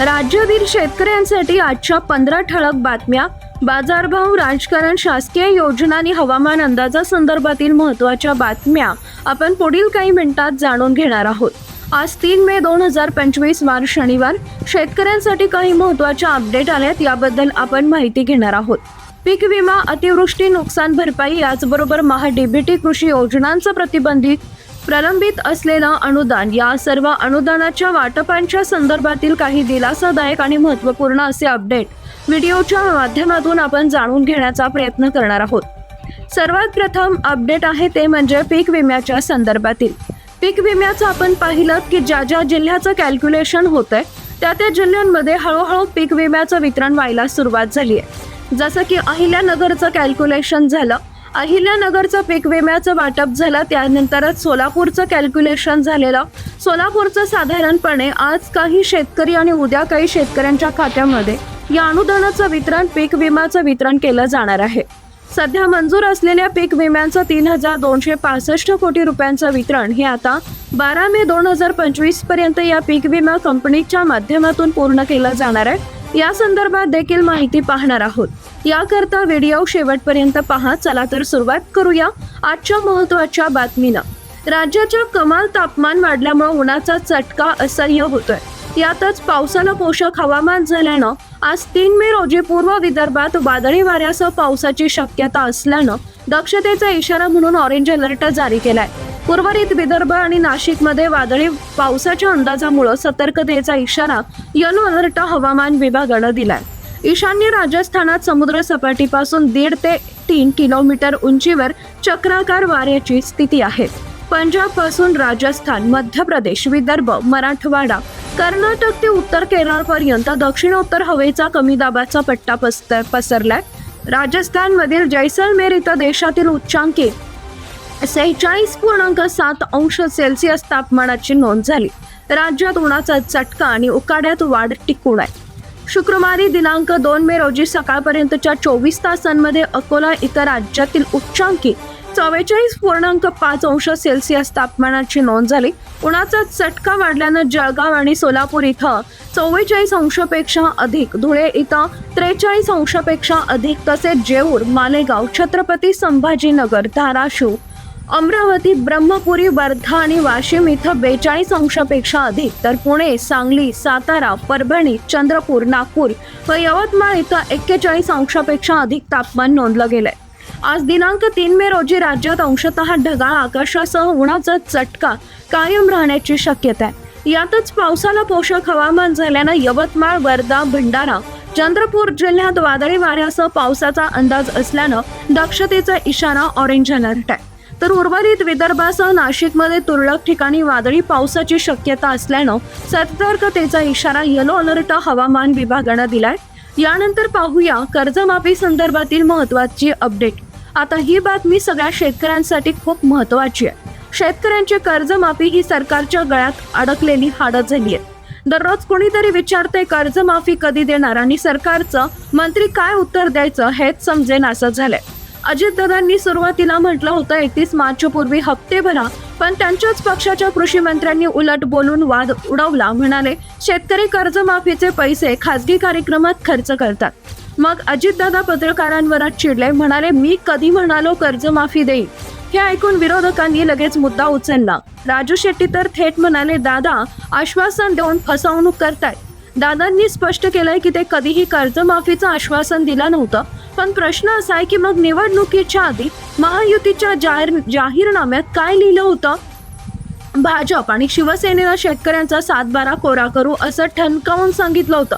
राज्यातील शेतकऱ्यांसाठी आजच्या पंधरा ठळक बातम्या. बाजारभाव राजकारण शासकीय योजना आणि हवामान अंदाजासंदर्भातील महत्त्वाच्या बातम्या. आपण पुढील काही मिनिटात जाणून घेणार आहोत. आज तीन मे दोन हजार पंचवीस वार शनिवार. शेतकऱ्यांसाठी काही महत्त्वाच्या अपडेट आल्यात याबद्दल आपण माहिती घेणार आहोत. पीक विमा अतिवृष्टी नुकसान भरपाई याचबरोबर महा डीबीटी कृषी योजनांचं प्रतिबंधित प्रलंबित असलेलं अनुदान या सर्व अनुदानाच्या वाटपांच्या संदर्भातील काही दिलासादायक आणि महत्त्वपूर्ण असे अपडेट व्हिडिओच्या माध्यमातून आपण जाणून घेण्याचा प्रयत्न करणार आहोत. सर्वात प्रथम अपडेट आहे ते म्हणजे पीक विम्याच्या संदर्भातील. पीक विम्याचं आपण पाहिलं की ज्या ज्या जिल्ह्याचं कॅल्क्युलेशन होतंय त्या त्या जिल्ह्यांमध्ये हळूहळू पीक विम्याचं वितरण व्हायला सुरुवात झाली आहे जसं की अहिल्यानगरचं कॅल्क्युलेशन झालं अहिल्यानगरचं पीक विम्याचं वाटप झालं. त्यानंतरच सोलापूरचं कॅल्क्युलेशन झालेलं. सोलापूरचं साधारणपणे आज काही शेतकरी आणि उद्या काही शेतकऱ्यांच्या खात्यामध्ये या अनुदानाचं वितरण पीक विम्याचं वितरण केलं जाणार आहे. सध्या मंजूर असलेल्या पीक विम्यांचं तीन हजार दोनशे पासष्ट कोटी रुपयांचं वितरण हे आता बारा मे दोन हजार पंचवीसपर्यंत या पीक विमा कंपनीच्या माध्यमातून पूर्ण केलं जाणार आहे. या संदर्भात देखील माहिती पाहणार आहोत. याकरता व्हिडिओ शेवटपर्यंत पहा. चला तर सुरुवात करूया आजच्या महत्त्वाच्या बातमीनं राज्याच्या कमाल तापमान वाढल्यामुळे उन्हाचा चटका असह्य होतोय. यातच पावसाला पोषक हवामान झाल्यानं आज तीन मे रोजी पूर्व विदर्भात वादळी वाऱ्यासह पावसाची शक्यता असल्यानं दक्षतेचा इशारा म्हणून ऑरेंज अलर्ट जारी केलाय. उर्वरित विदर्भ आणि नाशिकमध्ये वादळी पावसाच्या अंदाजामुळं सतर्कतेचा इशारा यलो अलर्ट हवामान विभागानं दिलाय. ईशान्य राजस्थानात समुद्र सपाटीपासून दीड ते तीन किलोमीटर उंचीवर चक्राकार वाऱ्याची स्थिती आहे. पंजाबपासून राजस्थान मध्य प्रदेश विदर्भ मराठवाडा कर्नाटक ते उत्तर केरळपर्यंत दक्षिणोत्तर हवेचा कमी दाबाचा पट्टा पसर पसरलाय. राजस्थानमधील जैसलमेर इथं देशातील उच्चांकी सेहेचाळीस पूर्णांक सात अंश सेल्सिअस तापमानाची नोंद झाली. राज्यात उन्हाचा चटका आणि उकाड्यात वाढ टिकून आहे. शुक्रवारी दिनांक दोन मे रोजी सकाळपर्यंतच्या चोवीस तासांमध्ये अकोला इतर राज्यातील उच्चांकी चव्वेचाळीस पूर्णांक पाच अंश सेल्सिअस तापमानाची नोंद झाली. उन्हाचा चटका वाढल्यानं जळगाव आणि सोलापूर इथं चव्वेचाळीस अंशापेक्षा अधिक धुळे इथं त्रेचाळीस अंशापेक्षा अधिक तसेच जेऊर मालेगाव छत्रपती संभाजीनगर धाराशिव अमरावती ब्रह्मपुरी वर्धा आणि वाशिम इथं बेचाळीस अंशापेक्षा अधिक. तर पुणे सांगली सातारा परभणी चंद्रपूर नागपूर व यवतमाळ इथं एक्केचाळीस अंशापेक्षा अधिक तापमान नोंदलं गेलंय. आज दिनांक तीन मे रोजी राज्यात अंशतः ढगाळ आकाशासह उन्हाचा चटका कायम राहण्याची शक्यता आहे. यातच पावसाला पोषक हवामान झाल्यानं यवतमाळ वर्धा भंडारा चंद्रपूर जिल्ह्यात वादळी वाऱ्यासह पावसाचा अंदाज असल्यानं दक्षतेचा इशारा ऑरेंज अलर्ट आहे. तर उर्वरित विदर्भासह नाशिकमध्ये तुरळक ठिकाणी वादळी पावसाची शक्यता असल्यानं सतर्कतेचा इशारा येलो अलर्ट हवामान विभागानं दिलाय. यानंतर पाहूया कर्जमाफी संदर्भातील महत्वाची अपडेट आता ही बातमी सगळ्या शेतकऱ्यांसाठी खूप महत्वाची आहे. शेतकऱ्यांची कर्जमाफी ही सरकारच्या गळ्यात अडकलेली हाडत झाली आहे दररोज कोणीतरी विचारते कर्जमाफी कधी देणार? आणि सरकारचं मंत्री काय उत्तर द्यायचं हेच समजेन असं झालंय. अजितदादांनी सुरुवातीला म्हटलं होतं एकतीस मार्चपूर्वी हप्ते भरा. पण त्यांच्याच पक्षाच्या कृषी मंत्र्यांनी उलट बोलून वाद उडवला. म्हणाले शेतकरी कर्जमाफीचे पैसे खासगी कार्यक्रमात खर्च करतात. मग अजितदादा पत्रकारांवरच चिडले. म्हणाले मी कधी म्हणालो कर्जमाफी देईन हे ऐकून विरोधकांनी लगेच मुद्दा उचलला. राजू शेट्टी तर थेट म्हणाले दादा आश्वासन देऊन फसवणूक करतायत. दादांनी स्पष्ट केलंय की ते कधीही कर्जमाफीचं आश्वासन दिलं नव्हतं. पण प्रश्न असा आहे की मग निवडणुकीच्या आधी महायुतीच्या जाहीर जाहीरनाम्यात काय लिहिलं होतं? भाजप आणि शिवसेनेनं शेतकऱ्यांचा सातबारा कोरा करू असं ठणकावून सांगितलं होतं.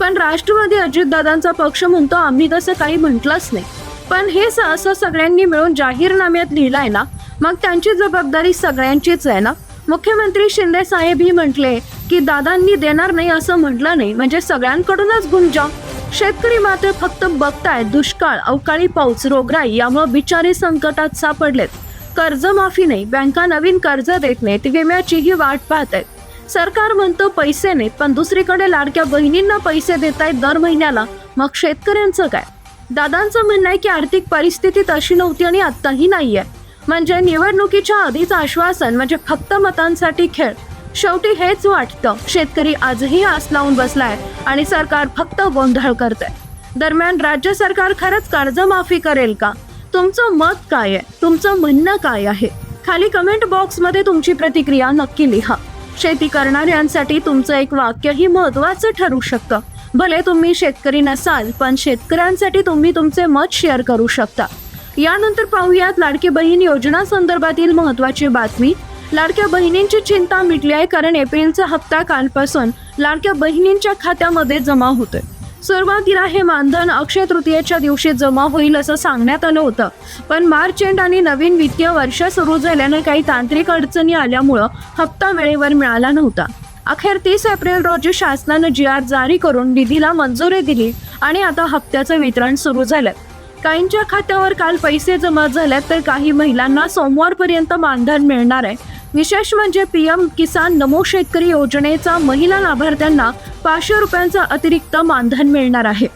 पण राष्ट्रवादी अजितदादांचा पक्ष म्हणतो आम्ही तसं काही म्हटलंच नाही. पण हे सहसा असं सगळ्यांनी मिळून जाहीरनाम्यात लिहिलंय ना मग त्यांची जबाबदारी सगळ्यांचीच आहे ना? मुख्यमंत्री शिंदे साहेब ही म्हटले की दादांनी देणार नाही असं म्हटलं नाही. म्हणजे सगळ्यांकडूनच गुंजा शेतकरी मात्र फक्त बघताय दुष्काळ अवकाळी पाऊस रोगराई यामुळे बिचारे संकटात सापडलेत. कर्जमाफी नाही बँका नवीन कर्ज देत नाहीत विम्याचीही वाट पाहत आहेत सरकार म्हणतं पैसे नाहीत पण दुसरीकडे लाडक्या बहिणींना पैसे देत आहेत दर महिन्याला. मग शेतकऱ्यांचं काय? दादांचं म्हणणं आहे की आर्थिक परिस्थिती तशी नव्हती आणि आत्ताही नाहीये. म्हणजे निवडणुकीच्या आधीच आश्वासन म्हणजे फक्त मतांसाठी खेळ. शेवटी हेच वाटतं. शेतकरी आजही आस लावून बसलाय आणि सरकार फक्त गोंधळ करतंय. दरम्यान राज्य सरकार खरंच कर्जमाफी करेल का? तुमचं मत काय आहे? तुमचं म्हणणं काय आहे? खाली कमेंट बॉक्समध्ये तुमची प्रतिक्रिया नक्की लिहा. शेती करणाऱ्यांसाठी तुमचं एक वाक्यही महत्त्वाचं ठरू शकतं. भले तुम्ही शेतकरी नसाल पण शेतकऱ्यांसाठी तुम्ही तुमचे मत शेअर करू शकता. यानंतर पाहूयात लाडकी बहीण योजना संदर्भातील महत्त्वाची बातमी. लाडक्या बहिणींची चिंता मिटली आहे कारण एप्रिलचा हप्ता कालपासून लाडक्या बहिणींच्या खात्यामध्ये जमा होतोय. सुरुवातीला हे मानधन अक्षय तृतीयेच्या दिवशी जमा होईल असं सांगण्यात आलं होतं. पण मार्च एंड आणि नवीन वित्तीय वर्ष सुरू झाल्यानं काही तांत्रिक अडचणी आल्यामुळं हप्ता वेळेवर मिळाला नव्हता. अखेर तीस एप्रिल रोजी शासनानं जी आर जारी करून निधीला मंजुरी दिली आणि आता हप्त्याचं वितरण सुरू झालं काहींच्या खात्यावर काल पैसे जमा झाल्यात तर काही महिलांना सोमवारपर्यंत मानधन मिळणार आहे विशेष म्हणजे पी एम किसान नमो शेतकरी योजनेचा महिला लाभार्थ्यांना पाचशे रुपयांचं अतिरिक्त मानधन मिळणार आहे.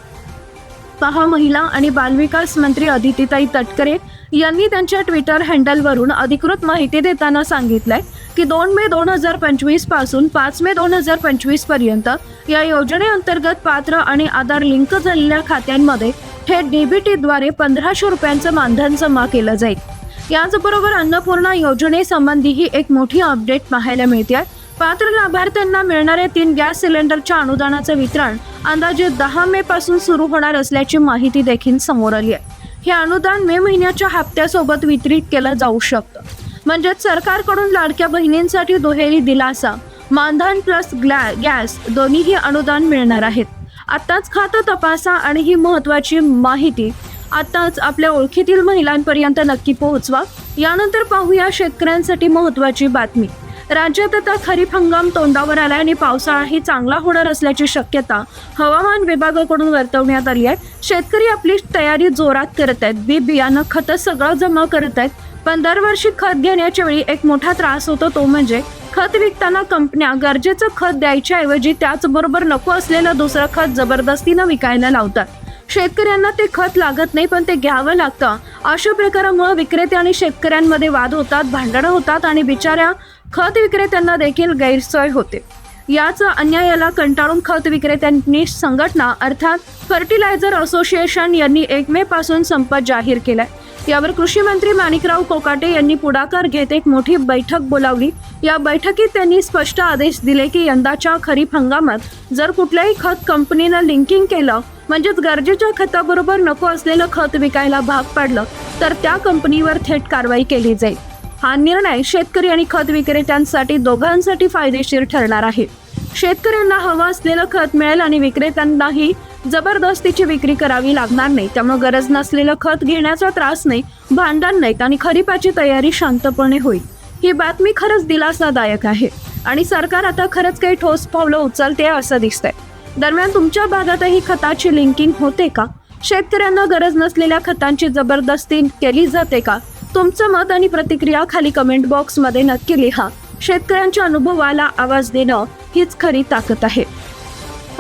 पहा महिला आणि बालविकास मंत्री अदितीताई तटकरे यांनी त्यांच्या ट्विटर हँडलवरून अधिकृत माहिती देताना सांगितलंय की दोन मे दोन हजार पंचवीसपासून पाच मे दोन हजार पंचवीसपर्यंत या योजनेअंतर्गत पात्र आणि आधार लिंक झालेल्या खात्यांमध्ये थेट डीबीटीद्वारे पंधराशे रुपयांचं मानधन जमा केलं जाईल. याचबरोबर अन्नपूर्णा योजनेसंबंधीही एक मोठी अपडेट पाहायला मिळते. आहे पात्र लाभार्थ्यांना मिळणाऱ्या तीन गॅस सिलेंडरच्या अनुदानाचं वितरण अंदाजे दहा मे पासून सुरू होणार असल्याची माहिती देखील समोर आली आहे. हे अनुदान मे महिन्याच्या हप्त्यासोबत वितरित केलं जाऊ शकतं. म्हणजेच सरकारकडून लाडक्या बहिणींसाठी दुहेरी दिलासा मानधन प्लस ग्लॅ गॅस दोन्हीही अनुदान मिळणार आहेत. आत्ताच खातं तपासा आणि ही महत्त्वाची माहिती आताच आपल्या ओळखीतील महिलांपर्यंत नक्की पोहोचवा. यानंतर पाहूया शेतकऱ्यांसाठी महत्त्वाची बातमी. राज्यात आता खरीप हंगाम तोंडावर आलाय आणि पावसाळाही चांगला होणार असल्याची शक्यता हवामान विभागाकडून वर्तवण्यात आली आहे. शेतकरी आपली तयारी जोरात करत आहेत. बी बियाणं खतं सगळं जमा करत आहेत. पण दरवर्षी खत घेण्याच्या वेळी एक मोठा त्रास होतो तो म्हणजे खत विकताना कंपन्या गरजेचं खत द्यायच्याऐवजी त्याचबरोबर नको असलेलं दुसरं खत जबरदस्तीनं विकायला लावतात. शेतकऱ्यांना ते खत लागत नाही पण ते घ्यावं लागतं. अशा प्रकारामुळे विक्रेते आणि शेतकऱ्यांमध्ये वाद होतात भांडणं होतात आणि बिचाऱ्या खत विक्रेत्यांना देखील गैरसोय होते. याच अन्यायाला कंटाळून खत विक्रेत्यांनी संघटना अर्थात फर्टिलायझर असोसिएशन यांनी एक मे पासून संप जाहीर केलाय. यावर कृषी मंत्री माणिकराव कोकाटे यांनी पुढाकार घेत एक मोठी बैठक बोलावली. या बैठकीत त्यांनी स्पष्ट आदेश दिले की यंदाच्या खरीप हंगामात जर कुठल्याही खत कंपनीनं लिंकिंग केलं म्हणजेच गरजेच्या खताबरोबर नको असलेलं खत विकायला भाग पाडलं तर त्या कंपनीवर थेट कारवाई केली जाईल. हा निर्णय शेतकरी आणि खत विक्रेत्यांसाठी दोघांसाठी फायदेशीर ठरणार आहे. शेतकऱ्यांना हवं असलेलं खत मिळेल आणि विक्रेत्यांनाही जबरदस्तीची विक्री करावी लागणार नाही त्यामुळे गरज नसलेलं खत घेण्याचा त्रास नाही भांडण नाहीत आणि खरीपाची तयारी शांतपणे होईल. ही बातमी खरंच दिलासादायक आहे आणि सरकार आता खरंच काही ठोस पावलं उचलते असं दिसतंय. दरम्यान तुमच्या भागातही खताची लिंकिंग होते का? शेतकऱ्यांना गरज नसलेल्या खतांची जबरदस्ती केली जाते का? तुमचं मत आणि प्रतिक्रिया खाली कमेंट बॉक्समध्ये नक्की लिहा. शेतकऱ्यांच्या अनुभवाला आवाज देणं हीच खरी ताकद आहे.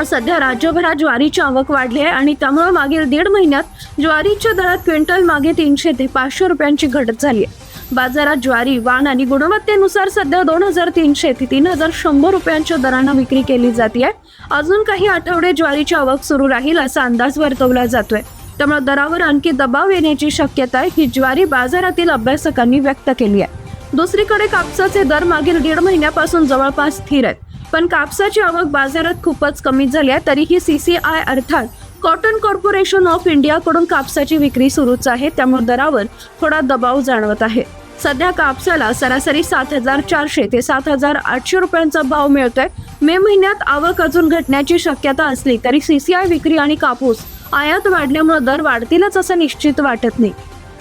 सध्या राज्यभरात ज्वारीची आवक वाढली आहे आणि त्यामुळे मागील दीड महिन्यात ज्वारीच्या दरात क्विंटल मागे तीनशे ते पाचशे रुपयांची घट झाली आहे. बाजारात ज्वारी वाण आणि गुणवत्तेनुसार सध्या दोन हजार तीनशे ते तीन हजार शंभर रुपयांच्या दरानं विक्री केली जाते अजून काही आठवडे ज्वारीची आवक सुरू राहील असा अंदाज वर्तवला जातोय. त्यामुळे दरावर आणखी दबाव येण्याची शक्यता आहे ही ज्वारी बाजारातील अभ्यासकांनी व्यक्त केली आहे. दुसरीकडे कापसाचे दर मागील दीड महिन्यापासून जवळपास स्थिर आहेत. पण कापसाची आवक बाजारात खूपच कमी झाली आहे तरीही सी सी आय अर्थात कॉटन कॉर्पोरेशन ऑफ इंडियाकडून कापसाची विक्री सुरूच आहे त्यामुळे दरावर थोडा दबाव जाणवत आहे. सध्या कापसाला सरासरी सात हजार चारशे ते सात हजार आठशे रुपयांचा भाव मिळतोय. मे महिन्यात आवक अजून घटण्याची शक्यता असली तरी सी सी आय विक्री आणि कापूस आयात वाढल्यामुळे दर वाढतीलच असं निश्चित वाटत नाही.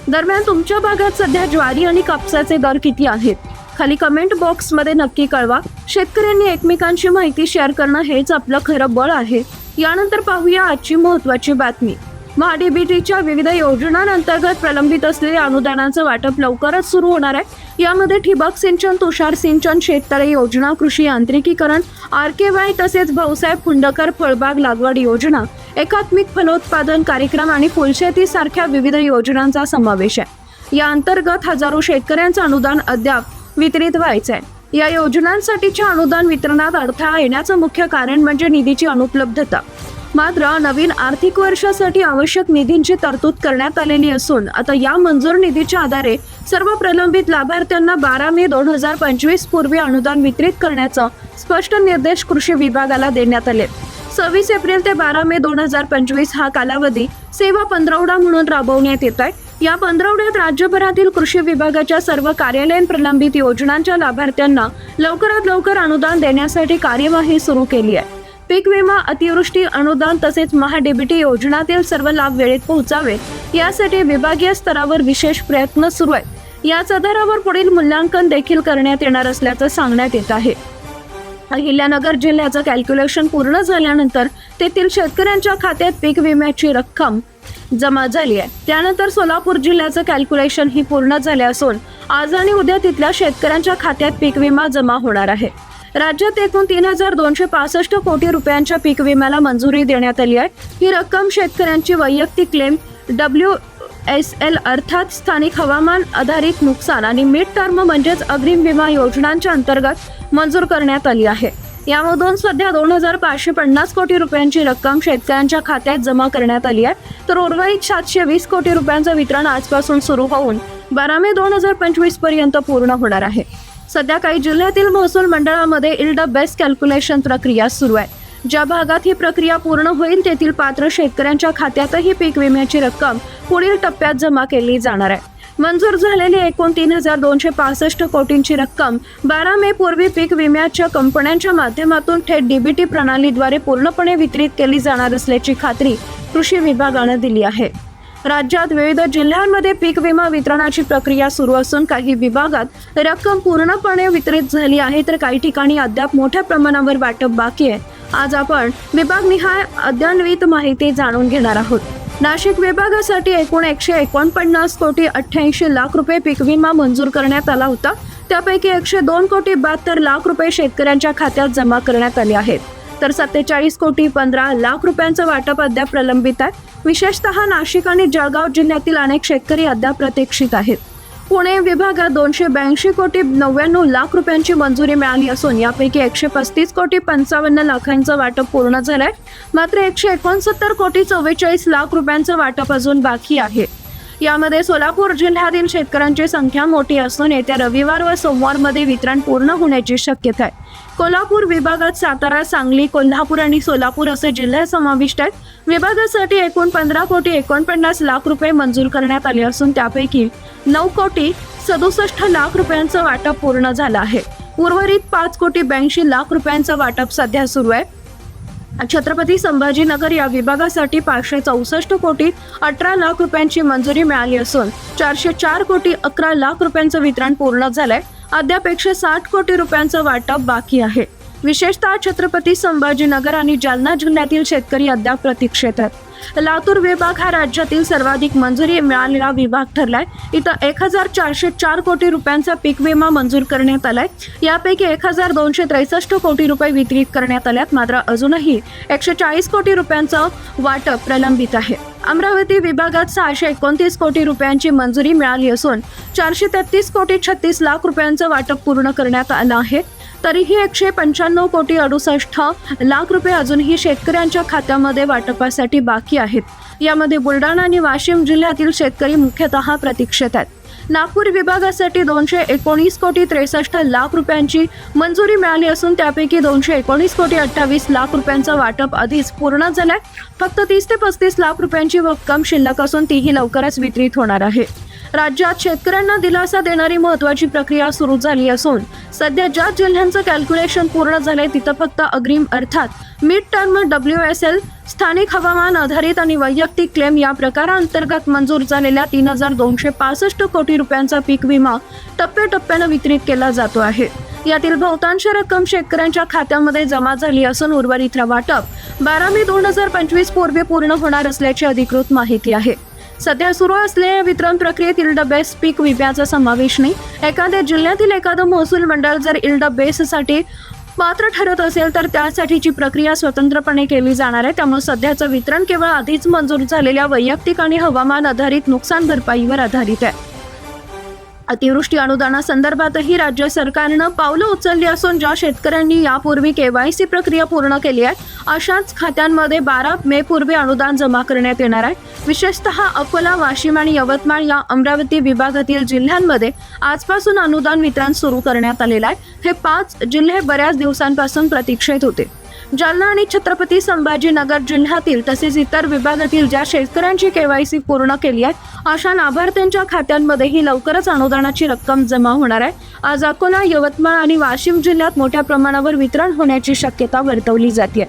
दरम्यान तुमच्या भागात सध्या ज्वारी आणि कापसाचे दर किती आहेत? खाली कमेंट बॉक्समध्ये नक्की कळवा. शेतकऱ्यांनी एकमेकांची माहिती शेअर करणं हेच आपलं खरं बळ आहे. यानंतर पाहूया आजची महत्त्वाची बातमी. महाडीबीटीच्या विविध योजनांअंतर्गत प्रलंबित असलेल्या अनुदानांचं वाटप लवकरच सुरू होणार आहे. यामध्ये ठिबक सिंचन तुषार सिंचन शेततळे योजना कृषी यांत्रिकीकरण आर के वाय तसेच भाऊसाहेब फुंडकर फळबाग लागवड योजना एकात्मिक फलोत्पादन कार्यक्रम आणि फुलशेती सारख्या विविध योजनांचा समावेश आहे. या अंतर्गत हजारो शेतकऱ्यांचं अनुदान अद्याप वितरित व्हायचं आहे. या योजनांसाठीच्या अनुदान वितरणात अडथळा येण्याचं मुख्य कारण म्हणजे निधीची अनुपलब्धता. मात्र नवीन आर्थिक वर्षासाठी आवश्यक निधींची तरतूद करण्यात आलेली असून आता या मंजूर निधीच्या आधारे सर्व प्रलंबित लाभार्थ्यांना बारा मे दोन हजार पंचवीस पूर्वी अनुदान वितरित करण्याचा स्पष्ट निर्देश कृषी विभागाला देण्यात आले. सव्वीस एप्रिल ते बारा मे दोन हजार पंचवीस हा कालावधी सेवा पंधरवडा म्हणून राबवण्यात येत आहे. या पंधरवड्यात राज्यभरातील कृषी विभागाच्या सर्व कार्यालयीन प्रलंबित योजनांच्या लाभार्थ्यांना लवकरात लवकर अनुदान देण्यासाठी कार्यवाही सुरू केली आहे. पीक विमा अतिवृष्टी अनुदान तसेच महाडेबिटी योजनातील सर्व लाभ वेळेत पोहोचावे यासाठी विभागीय स्तरावर विशेष प्रयत्न सुरू आहेत. याच आधारावर पुढील मूल्यांकन देखील करण्यात येणार असल्याचं सांगण्यात येत आहे. अहिल्यानगर जिल्ह्याचं कॅल्क्युलेशन पूर्ण झाल्यानंतर तेथील शेतकऱ्यांच्या खात्यात पीक विम्याची रक्कम जमा झाली आहे. त्यानंतर सोलापूर जिल्ह्याचं कॅल्क्युलेशन ही पूर्ण झाले असून आज आणि उद्या तिथल्या शेतकऱ्यांच्या खात्यात पीक विमा जमा होणार आहे. राज्यात एकूण तीन हजार दोनशे पासष्ट कोटी रुपयांच्या पीक विम्याला मंजुरी देण्यात आली आहे. ही रक्कम शेतकऱ्यांची वैयक्तिक क्लेम डब्ल्यू एस एल अर्थात स्थानिक हवामान आधारित नुकसान आणि मिड टर्म म्हणजेच अग्रिम विमा योजनांच्या अंतर्गत मंजूर करण्यात आली आहे. यामधून सध्या दोन हजार पाचशे पन्नास कोटी रुपयांची रक्कम शेतकऱ्यांच्या खात्यात जमा करण्यात आली आहे. तर उर्वरित सातशे वीस कोटी रुपयांचं वितरण आजपासून सुरू होऊन बारा मे दोन हजार पंचवीसपर्यंत पूर्ण होणार आहे. सध्या काही जिल्ह्यातील महसूल मंडळामध्ये इल्ड बेस्ट कॅल्क्युलेशन प्रक्रिया सुरू आहे. ज्या भागात ही प्रक्रिया पूर्ण होईल तेथील पात्र शेतकऱ्यांच्या खात्यातही पीक विम्याची रक्कम पुढील टप्प्यात जमा केली जाणार आहे. मंजूर झालेली एकूण तीन हजार दोनशे पासष्ट कोटींची रक्कम बारा मे पूर्वी पीक विम्याच्या कंपन्यांच्या माध्यमातून थेट डीबीटी प्रणालीद्वारे पूर्णपणे वितरित केली जाणार असल्याची खात्री कृषी विभागानं दिली आहे. राज्यात विविध जिल्ह्यांमध्ये पीक विमा वितरणाची प्रक्रिया सुरू असून काही विभागात रक्कम पूर्णपणे वितरित झाली आहे तर काही ठिकाणी अद्याप मोठ्या प्रमाणावर वाटप बाकी आहे. आज आपण विभागनिहाय अद्ययान्वित माहिती जाणून घेणार आहोत. नाशिक विभागासाठी एकूण एकशे एकोणपन्नास कोटी अठ्ठ्याऐंशी लाख रुपये पीक विमा मंजूर करण्यात आला होता. त्यापैकी एकशे दोन कोटी बहात्तर लाख रुपये शेतकऱ्यांच्या खात्यात जमा करण्यात आले आहेत. तर सत्तेचाळीस कोटी पंधरा लाख रुपयांचं वाटप अद्याप प्रलंबित आहे. विशेषतः नाशिक आणि जळगाव जिल्ह्यातील अनेक शेतकरी अद्याप प्रतीक्षित आहेत. पुणे विभागात दोनशे ब्याऐंशी कोटी नव्याण्णव लाख रुपयांची मंजुरी मिळाली असून यापैकी एकशे पस्तीस कोटी पंचावन्न लाखांचं वाटप पूर्ण झालंय. मात्र एकशे एकोणसत्तर कोटी चव्वेचाळीस लाख रुपयांचं वाटप अजून बाकी आहे. यामध्ये सोलापूर जिल्ह्यातील शेतकऱ्यांची संख्या मोठी असून येत्या रविवार व सोमवारमध्ये वितरण पूर्ण होण्याची शक्यता आहे. कोल्हापूर विभागात सातारा सांगली कोल्हापूर आणि सोलापूर असे जिल्हे समाविष्ट आहेत. विभागासाठी एकूण पंधरा कोटी एकोणपन्नास लाख रुपये मंजूर करण्यात आले असून त्यापैकी नऊ कोटी सदुसष्ट लाख रुपयांचं वाटप पूर्ण झालं आहे. उर्वरित पाच कोटी ब्याऐंशी लाख रुपयांचं वाटप सध्या सुरू आहे. छत्रपती संभाजीनगर या विभागासाठी पाचशे चौसष्ट कोटी अठरा लाख रुपयांची मंजुरी मिळाली असून चारशे चार कोटी अकरा लाख रुपयांचं वितरण पूर्ण झालंय. अद्याप एकशे साठ कोटी रुपयांचं वाटप बाकी आहे. विशेषतः छत्रपती संभाजीनगर आणि जालना जिल्ह्यातील शेतकरी अद्याप प्रतीक्षेत आहेत. लातूर विभाग हा राज्यातील सर्वाधिक मंजुरी मिळालेला विभाग ठरलाय. इथं एक हजार चारशे चार कोटी रुपयांचा पीक विमा मंजूर करण्यात आलाय. यापैकी एक हजार दोनशे त्रेसष्ट कोटी रुपये वितरित करण्यात आल्यात मात्र अजूनही एकशे चाळीस कोटी रुपयांचं वाटप प्रलंबित आहे. अमरावती विभागात सहाशे एकोणतीस कोटी रुपयांची मंजुरी मिळाली असून चारशे तेहतीस कोटी छत्तीस लाख रुपयांचं वाटप पूर्ण करण्यात आलं आहे. तरीही एकशे पंच्याण्णव कोटी अडुसष्ट लाख रुपये अजूनही शेतकऱ्यांच्या खात्यामध्ये वाटपासाठी बाकी आहेत. यामध्ये बुलढाणा आणि वाशिम जिल्ह्यातील शेतकरी मुख्यतः प्रतीक्षेत आहेत. नागपूर विभागासाठी दोनशे एकोणीस कोटी त्रेसष्ट लाख रुपयांची मंजुरी मिळाली असून त्यापैकी दोनशे एकोणीस कोटी अठ्ठावीस लाख रुपयांचं वाटप आधीच पूर्ण झालंय. फक्त तीस ते पस्तीस लाख रुपयांची रक्कम शिल्लक असून तीही लवकरच वितरित होणार आहे. राज्यात शेतकऱ्यांना दिलासा देणारी महत्वाची प्रक्रिया सुरू झाली असून सध्या ज्या जिल्ह्यांचं कॅल्क्युलेशन पूर्ण झालंय तिथं फक्त अग्रिम अर्थात mid term W S L स्थानिक हवामान आधारित आणि वैयक्तिक क्लेम या प्रकारांतर्गत मंजूर झालेल्या तीन हजार दोनशे पासष्ट कोटी रुपयांचा पीक विमा टप्प्याटप्प्यानं वितरित केला जातो आहे. यातील बहुतांश रक्कम शेतकऱ्यांच्या खात्यामध्ये जमा झाली असून उर्वरित वाटप बारा मे दोन हजार पंचवीस पूर्वी पूर्ण होणार असल्याची अधिकृत माहिती आहे. सध्या सुरू असलेल्या वितरण प्रक्रियेत द बेस पीक विम्याचा समावेश नाही. एखाद्या जिल्ह्यातील एखादं महसूल मंडळ जर इल्ड बेससाठी पात्र ठरत असेल तर त्यासाठीची प्रक्रिया स्वतंत्रपणे केली जाणार आहे. त्यामुळे सध्याचं वितरण केवळ आधीच मंजूर झालेल्या वैयक्तिक आणि हवामान आधारित नुकसान भरपाईवर आधारित आहे. अतिवृष्टी अनुदानासंदर्भातही राज्य सरकारनं पावलं उचलली असून ज्या शेतकऱ्यांनी यापूर्वी केवायसी प्रक्रिया पूर्ण केली आहे अशाच खात्यांमध्ये बारा मे पूर्वी अनुदान जमा करण्यात येणार आहे. विशेषतः अकोला वाशिम आणि यवतमाळ या अमरावती विभागातील जिल्ह्यांमध्ये आजपासून अनुदान वितरण सुरू करण्यात आलेलं आहे. हे पाच जिल्हे बऱ्याच दिवसांपासून प्रतीक्षेत होते. जालना आणि छत्रपती संभाजीनगर जिल्ह्यातील तसेच इतर विभागातील ज्या शेतकऱ्यांची केवायसी पूर्ण केली आहे अशा लाभार्थ्यांच्या खात्यांमध्येही लवकरच अनुदानाची रक्कम जमा होणार आहे. आज अकोला यवतमाळ आणि वाशिम जिल्ह्यात मोठ्या प्रमाणावर वितरण होण्याची शक्यता वर्तवली जाते.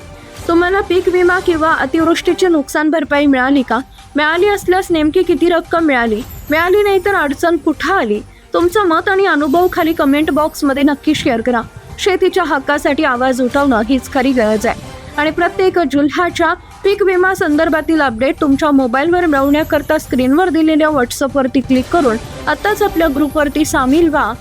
तुम्हाला पीक विमा किंवा अतिवृष्टीची नुकसान भरपाई मिळाली का? मिळाली असल्यास नेमकी किती रक्कम मिळाली? मिळाली नाही तर अडचण कुठं आली? तुमचं मत आणि अनुभव खाली कमेंट बॉक्समध्ये नक्की शेअर करा. शेतीच्या हक्कासाठी आवाज उठवणं हीच खरी गरज आहे. आणि प्रत्येक जिल्ह्याच्या पीक विमा संदर्भातील अपडेट तुमच्या मोबाईलवर मिळवण्याकरता स्क्रीनवर दिलेल्या व्हॉट्सअपवरती क्लिक करून आत्ताच आपल्या ग्रुपवरती सामील व्हा.